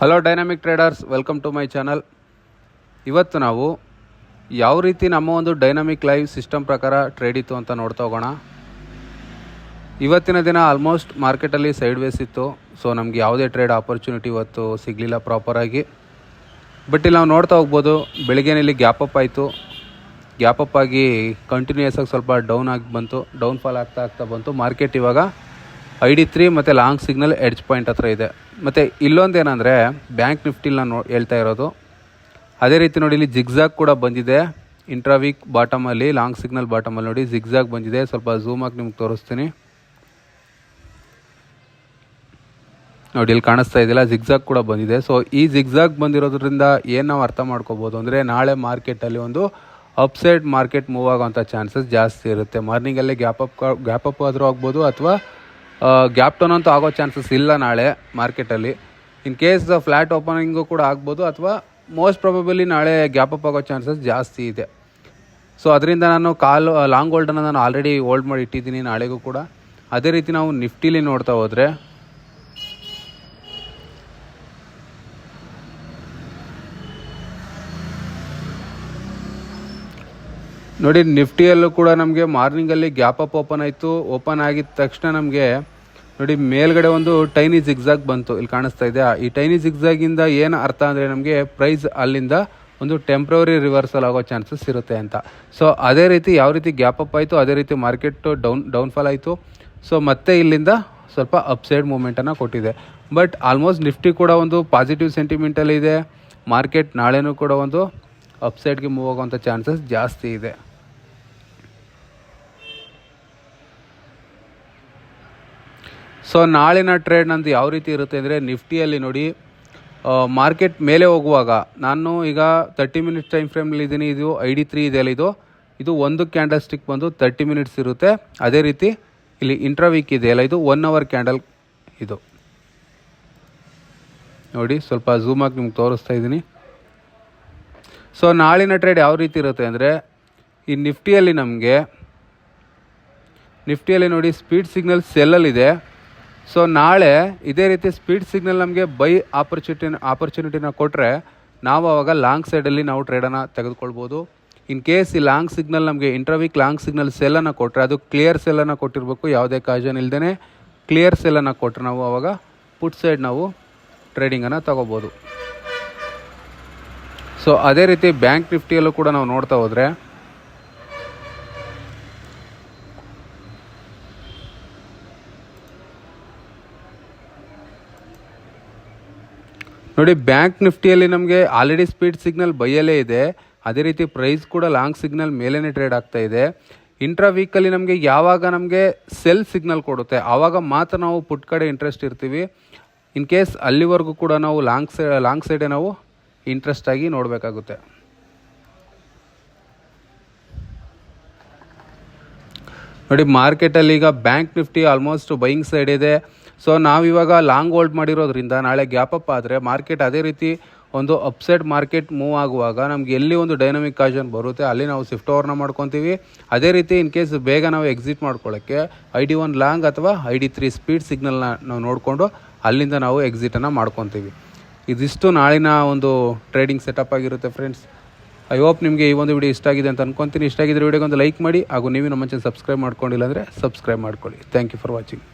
Hello dynamic traders welcome to my channel ಇವತ್ತು ನಾವು ಯಾವ ರೀತಿ ನಮ್ಮ ಒಂದು ಡೈನಾಮಿಕ್ ಲೈವ್ ಸಿಸ್ಟಮ್ ಪ್ರಕಾರ ಟ್ರೇಡ್ ಇತ್ತು ಅಂತ ನೋಡ್ತಾ ಹೋಗೋಣ. ಇವತ್ತಿನ ದಿನ ಆಲ್ಮೋಸ್ಟ್ ಮಾರ್ಕೆಟಲ್ಲಿ ಸೈಡ್ ವೇಸ್ ಇತ್ತು. ಸೊ ನಮಗೆ ಯಾವುದೇ ಟ್ರೇಡ್ ಆಪರ್ಚುನಿಟಿ ಇವತ್ತು ಸಿಗಲಿಲ್ಲ ಪ್ರಾಪರಾಗಿ ಬಟ್ ಇಲ್ಲಿ ನಾವು ನೋಡ್ತಾ ಹೋಗ್ಬೋದು ಬೆಳಿಗ್ಗೆನಲ್ಲಿ ಇಲ್ಲಿ ಗ್ಯಾಪ್ ಅಪ್ ಆಯಿತು. ಗ್ಯಾಪ್ ಅಪ್ ಆಗಿ ಕಂಟಿನ್ಯೂಸ್ ಆಗಿ ಸ್ವಲ್ಪ ಡೌನ್ ಆಗಿ ಬಂತು. ಡೌನ್ ಫಾಲ್ ಆಗ್ತಾ ಆಗ್ತಾ ಬಂತು. ಮಾರ್ಕೆಟ್ ಇವಾಗ ಐ ಡಿ ತ್ರೀ ಮತ್ತು ಲಾಂಗ್ ಸಿಗ್ನಲ್ ಎಡ್ಜ್ ಪಾಯಿಂಟ್ ಹತ್ರ ಇದೆ. ಮತ್ತು ಇಲ್ಲೊಂದು ಏನಂದರೆ, ಬ್ಯಾಂಕ್ ನಿಫ್ಟಿಲಿ ನಾನು ನೋ ಹೇಳ್ತಾ ಇರೋದು. ಅದೇ ರೀತಿ ನೋಡಿ, ಇಲ್ಲಿ ಜಿಗ್ಜಾಗ್ ಕೂಡ ಬಂದಿದೆ. ಇಂಟ್ರಾವೀಕ್ ಬಾಟಮಲ್ಲಿ ಲಾಂಗ್ ಸಿಗ್ನಲ್ ಬಾಟಮಲ್ಲಿ ನೋಡಿ ಜಿಗ್ಝಾಗ್ ಬಂದಿದೆ. ಸ್ವಲ್ಪ ಝೂಮ್ ಆಗಿ ನಿಮ್ಗೆ ತೋರಿಸ್ತೀನಿ. ನೋಡಿ, ಇಲ್ಲಿ ಕಾಣಿಸ್ತಾ ಇದೆಯಲ್ಲ, ಜಿಗ್ಜಾಗ್ ಕೂಡ ಬಂದಿದೆ. ಸೊ ಈ ಜಿಗ್ಝಾಗ್ ಬಂದಿರೋದ್ರಿಂದ ಏನು ನಾವು ಅರ್ಥ ಮಾಡ್ಕೋಬೋದು ಅಂದರೆ, ನಾಳೆ ಮಾರ್ಕೆಟಲ್ಲಿ ಒಂದು ಅಪ್ಸೈಡ್ ಮಾರ್ಕೆಟ್ ಮೂವ್ ಆಗೋಂಥ ಚಾನ್ಸಸ್ ಜಾಸ್ತಿ ಇರುತ್ತೆ. ಮಾರ್ನಿಂಗಲ್ಲೇ ಗ್ಯಾಪ್ ಅಪ್ ಗ್ಯಾಪ್ ಅಪ್ ಆದರೂ ಆಗ್ಬೋದು ಅಥವಾ ಗ್ಯಾಪ್ ಟೌನ್ ಅಂತೂ ಆಗೋ ಚಾನ್ಸಸ್ ಇಲ್ಲ ನಾಳೆ ಮಾರ್ಕೆಟಲ್ಲಿ ಇನ್ ಕೇಸ್ ಫ್ಲ್ಯಾಟ್ ಓಪನಿಂಗು ಕೂಡ ಆಗ್ಬೋದು ಅಥವಾ ಮೋಸ್ಟ್ ಪ್ರಾಬಬಲಿ ನಾಳೆ ಗ್ಯಾಪ್ ಅಪ್ ಆಗೋ ಚಾನ್ಸಸ್ ಜಾಸ್ತಿ ಇದೆ. ಸೊ ಅದರಿಂದ ನಾನು ಕಾಲ್ ಲಾಂಗ್ ಹೋಲ್ಡನ್ನು ನಾನು ಆಲ್ರೆಡಿ ಹೋಲ್ಡ್ ಮಾಡಿ ಇಟ್ಟಿದ್ದೀನಿ ನಾಳೆಗೂ ಕೂಡ. ಅದೇ ರೀತಿ ನಾವು ನಿಫ್ಟಿಲಿ ನೋಡ್ತಾ ಹೋದರೆ ನೋಡಿ, ನಿಫ್ಟಿಯಲ್ಲೂ ಕೂಡ ನಮಗೆ ಮಾರ್ನಿಂಗಲ್ಲಿ ಗ್ಯಾಪ್ ಅಪ್ ಓಪನ್ ಆಯಿತು. ಓಪನ್ ಆಗಿದ ತಕ್ಷಣ ನಮಗೆ, ನೋಡಿ, ಮೇಲ್ಗಡೆ ಒಂದು ಟೈನಿ ಜಿಗ್ಜಾಗ್ ಬಂತು. ಇಲ್ಲಿ ಕಾಣಿಸ್ತಾ ಇದೆ. ಈ ಟೈನಿ ಜಿಗ್ಜಾಗಿಂದ ಏನು ಅರ್ಥ ಅಂದರೆ ನಮಗೆ ಪ್ರೈಸ್ ಅಲ್ಲಿಂದ ಒಂದು ಟೆಂಪ್ರವರಿ ರಿವರ್ಸಲ್ ಆಗೋ ಚಾನ್ಸಸ್ ಇರುತ್ತೆ ಅಂತ. ಸೊ, ಅದೇ ರೀತಿ ಯಾವ ರೀತಿ ಗ್ಯಾಪ್ ಅಪ್ ಆಯಿತು, ಅದೇ ರೀತಿ ಮಾರ್ಕೆಟ್ ಡೌನ್, ಡೌನ್ಫಾಲ್ ಆಯಿತು. ಸೊ, ಮತ್ತೆ ಇಲ್ಲಿಂದ ಸ್ವಲ್ಪ ಅಪ್ಸೈಡ್ ಮೂಮೆಂಟನ್ನು ಕೊಟ್ಟಿದೆ. ಬಟ್ ಆಲ್ಮೋಸ್ಟ್ ನಿಫ್ಟಿ ಕೂಡ ಒಂದು ಪಾಸಿಟಿವ್ ಸೆಂಟಿಮೆಂಟಲ್ಲಿ ಇದೆ. ಮಾರ್ಕೆಟ್ ನಾಳೆನೂ ಕೂಡ ಒಂದು ಅಪ್ಸೈಡ್ಗೆ ಮೂವ್ ಆಗುವಂಥ ಚಾನ್ಸಸ್ ಜಾಸ್ತಿ ಇದೆ. ಸೊ ನಾಳಿನ ಟ್ರೇಡ್ ನಂದು ಯಾವ ರೀತಿ ಇರುತ್ತೆ ಅಂದರೆ ನಿಫ್ಟಿಯಲ್ಲಿ ನೋಡಿ ಮಾರ್ಕೆಟ್ ಮೇಲೆ ಹೋಗುವಾಗ ನಾನು ಈಗ ತರ್ಟಿ ಮಿನಿಟ್ಸ್ ಟೈಮ್ ಫ್ರೇಮ್ನಲ್ಲಿ ಇದ್ದೀನಿ, ಇದು ಐ ಡಿ ತ್ರೀ ಇದೆಯಲ್ಲ ಇದು. ಇದು ಒಂದು ಕ್ಯಾಂಡಲ್ ಸ್ಟಿಕ್ ಬಂದು ತರ್ಟಿ ಮಿನಿಟ್ಸ್ ಇರುತ್ತೆ. ಅದೇ ರೀತಿ ಇಲ್ಲಿ ಇಂಟ್ರಾವೀಕ್ ಇದೆಯಲ್ಲ ಇದು ಒನ್ ಅವರ್ ಕ್ಯಾಂಡಲ್ ಇದು. ನೋಡಿ, ಸ್ವಲ್ಪ ಝೂಮ್ ಆಗಿ ನಿಮ್ಗೆ ತೋರಿಸ್ತಾ ಇದ್ದೀನಿ. ಸೊ ನಾಳಿನ ಟ್ರೇಡ್ ಯಾವ ರೀತಿ ಇರುತ್ತೆ ಅಂದರೆ, ಈ ನಿಫ್ಟಿಯಲ್ಲಿ ನಮಗೆ, ನಿಫ್ಟಿಯಲ್ಲಿ ನೋಡಿ ಸ್ಪೀಡ್ ಸಿಗ್ನಲ್ ಸೆಲ್ಲಲ್ಲಿದೆ ಸೊ ನಾಳೆ ಇದೇ ರೀತಿ ಸ್ಪೀಡ್ ಸಿಗ್ನಲ್ ನಮಗೆ ಬೈ ಆಪರ್ಚುನಿಟಿ ಆಪರ್ಚುನಿಟಿನ ಕೊಟ್ಟರೆ ನಾವು ಆವಾಗ ಲಾಂಗ್ ಸೈಡಲ್ಲಿ ನಾವು ಟ್ರೇಡನ್ನು ತೆಗೆದುಕೊಳ್ಬೋದು. ಇನ್ ಕೇಸ್ ಈ ಲಾಂಗ್ ಸಿಗ್ನಲ್ ನಮಗೆ ಇಂಟರ್ವೀಕ್ ಲಾಂಗ್ ಸಿಗ್ನಲ್ ಸೆಲ್ಲನ್ನು ಕೊಟ್ಟರೆ ಅದು ಕ್ಲಿಯರ್ ಸೆಲ್ಲನ್ನು ಕೊಟ್ಟಿರಬೇಕು, ಯಾವುದೇ ಕಾಜನ್ ಇಲ್ಲದೇ ಕ್ಲಿಯರ್ ಸೆಲ್ಲನ್ನು ಕೊಟ್ಟರೆ ನಾವು ಆವಾಗ ಪುಟ್ ಸೈಡ್ ನಾವು ಟ್ರೇಡಿಂಗನ್ನು ತಗೋಬೋದು. ಸೊ ಅದೇ ರೀತಿ ಬ್ಯಾಂಕ್ ನಿಫ್ಟಿಯಲ್ಲೂ ಕೂಡ ನಾವು ನೋಡ್ತಾ ಹೋದರೆ ನೋಡಿ, ಬ್ಯಾಂಕ್ ನಿಫ್ಟಿಯಲ್ಲಿ ನಮಗೆ ಆಲ್ರೆಡಿ ಸ್ಪೀಡ್ ಸಿಗ್ನಲ್ ಬೈಯಲ್ಲೇ ಇದೆ. ಅದೇ ರೀತಿ ಪ್ರೈಸ್ ಕೂಡ ಲಾಂಗ್ ಸಿಗ್ನಲ್ ಮೇಲೇ ಟ್ರೇಡ್ ಆಗ್ತಾ ಇದೆ. ಇಂಟ್ರಾ ವೀಕಲ್ಲಿ ನಮಗೆ ಯಾವಾಗ ನಮಗೆ ಸೆಲ್ ಸಿಗ್ನಲ್ ಕೊಡುತ್ತೆ? ಆವಾಗ ಮಾತ್ರ ನಾವು ಪುಟ್ ಕಡೆ ಇಂಟ್ರೆಸ್ಟ್ ಇರ್ತೀವಿ. ಇನ್ ಕೇಸ್ ಅಲ್ಲಿವರೆಗೂ ಕೂಡ ನಾವು ಲಾಂಗ್ ಸೈ ಲಾಂಗ್ ಸೈಡೇ ನಾವು ಇಂಟ್ರೆಸ್ಟ್ ಆಗಿ ನೋಡಬೇಕಾಗುತ್ತೆ. ನೋಡಿ ಮಾರ್ಕೆಟಲ್ಲಿ ಈಗ bank nifty almost buying side ಇದೆ. ಸೊ ನಾವಿವಾಗ ಲಾಂಗ್ ಹೋಲ್ಡ್ ಮಾಡಿರೋದ್ರಿಂದ ನಾಳೆ ಗ್ಯಾಪ್ ಅಪ್ ಆದರೆ ಮಾರ್ಕೆಟ್ ಅದೇ ರೀತಿ ಒಂದು ಅಪ್ಸೈಡ್ ಮಾರ್ಕೆಟ್ ಮೂವ್ ಆಗುವಾಗ ನಮ್ಗೆ ಎಲ್ಲಿ ಒಂದು ಡೈನಮಿಕ್ ಕಾಜನ್ ಬರುತ್ತೆ, ಅಲ್ಲಿ ನಾವು ಶಿಫ್ಟ್ ಓವರ್ನ ಮಾಡ್ಕೊತೀವಿ. ಅದೇ ರೀತಿ ಇನ್ ಕೇಸ್ ಬೇಗ ನಾವು ಎಕ್ಸಿಟ್ ಮಾಡ್ಕೊಳ್ಳೋಕ್ಕೆ ಐ ಡಿ ಒನ್ ಲಾಂಗ್ ಅಥವಾ ಐ ಡಿ ತ್ರೀ ಸ್ಪೀಡ್ ಸಿಗ್ನಲ್ನ ನಾವು ನೋಡಿಕೊಂಡು ಅಲ್ಲಿಂದ ನಾವು ಎಕ್ಸಿಟನ್ನು ಮಾಡ್ಕೊತೀವಿ. ಇದಿಷ್ಟು ನಾಳಿನ ಒಂದು ಟ್ರೇಡಿಂಗ್ ಸೆಟಪ್ ಆಗಿರುತ್ತೆ ಫ್ರೆಂಡ್ಸ್ ಐ ಹೋಪ್ ನಿಮಗೆ ಈ ಒಂದು ವಿಡಿಯೋ ಇಷ್ಟ ಆಗಿದೆ ಅಂತ ಅನ್ಕೊತೀನಿ. ಇಷ್ಟ ಆಗಿದ್ರೆ ವಿಡಿಯೋಗೆ ಒಂದು ಲೈಕ್ ಮಾಡಿ, ಹಾಗೂ ನೀವು ನಮ್ಮ ಚಾನಲ್ ಸಬ್ಸ್ಕ್ರೈಬ್ ಮಾಡ್ಕೊಂಡಿಲ್ಲ ಅಂದರೆ ಸಬ್ಸ್ಕ್ರೈಬ್ ಮಾಡ್ಕೊಳ್ಳಿ. Thank you for watching